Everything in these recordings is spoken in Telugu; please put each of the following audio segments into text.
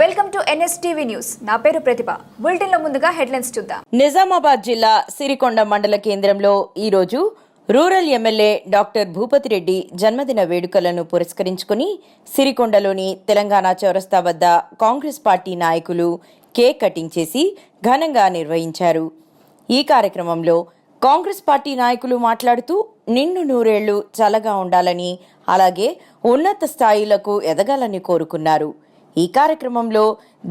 Welcome to NSTV news. నా పేరు ప్రతిభ. బులెటిన్లో ముందుగా హెడ్లైన్స్ చూద్దాం. నిజామాబాద్ జిల్లా సిరికొండ మండల కేంద్రంలో ఈరోజు rural MLA doctor Bhupathi Reddy జన్మదిన వేడుకలను పురస్కరించుకుని సిరికొండలోని తెలంగాణ చౌరస్తా వద్ద కాంగ్రెస్ పార్టీ నాయకులు కేక్ కటింగ్ చేసి ఘనంగా నిర్వహించారు. ఈ కార్యక్రమంలో కాంగ్రెస్ పార్టీ నాయకులు మాట్లాడుతూ నిండు నూరేళ్ళు చల్లగా ఉండాలని అలాగే ఉన్నత స్థాయిలకు ఎదగాలని కోరుకున్నారు. ఈ కార్యక్రమంలో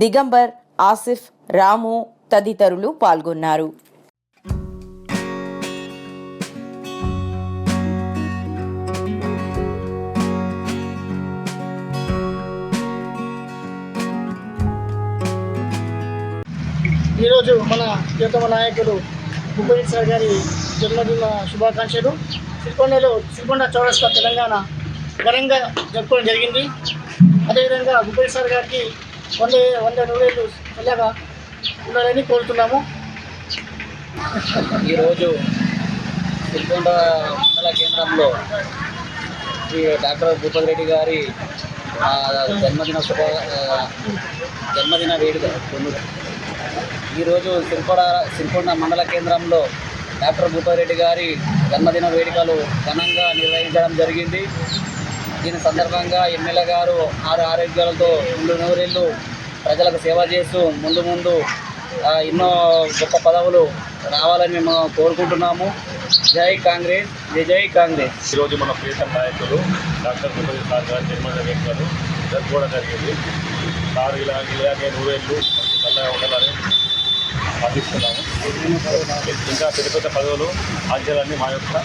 దిగంబర్ ఆసిఫ్ రాము తదితరులు పాల్గొన్నారు. ఈరోజు మన ప్రియతమ నాయకులు భూపతి సార్ గారి జన్మదిన శుభాకాంక్షలు. సిరికొండలో సిరికొండ చౌరస్తా తెలంగాణ ఘనంగా జరుపుకోవడం జరిగింది. అదేవిధంగా భూపేష్ సార్ గారికి వంద వంద నూరేళ్ళు వెళ్ళగా ఉండాలని కోరుతున్నాము. ఈరోజు సిరికొండ మండల కేంద్రంలో శ్రీ డాక్టర్ భూపతి రెడ్డి గారి జన్మదిన శుభ జన్మదిన వేడుక ఈరోజు సిరికొండ సిరికొండ మండల కేంద్రంలో డాక్టర్ భూపతి రెడ్డి గారి జన్మదిన వేడుకలు ఘనంగా నిర్వహించడం జరిగింది. దీని సందర్భంగా ఎమ్మెల్యే గారు ఆరు ఆరోగ్యాలతో ముందు నూరేళ్ళు ప్రజలకు సేవ చేస్తూ ముందు ముందు ఎన్నో గొప్ప పదవులు రావాలని మేము కోరుకుంటున్నాము. జై కాంగ్రెస్ జై జై కాంగ్రెస్. ఈరోజు మన ప్రీతం నాయకులు డాక్టర్ గురుపతి సార్ గారి జన్మదిన వేడుకలు జరుపుకోవడం జరిగింది. సార్ ఇలా ఇలాగే నూరేళ్ళు మంచి చల్లగా ఉండాలని ఆశిస్తున్నాము ఇంకా పెద్ద పెద్ద పదవులు ఆధ్యాలన్నీ మా యొక్క.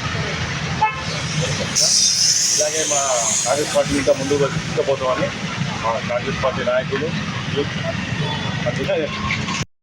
ఇలాగే మా కాంగ్రెస్ పార్టీ ఇంకా ముందుకు తీసుకుపోతామని మా కాంగ్రెస్ పార్టీ నాయకులు యూత్ అందుకే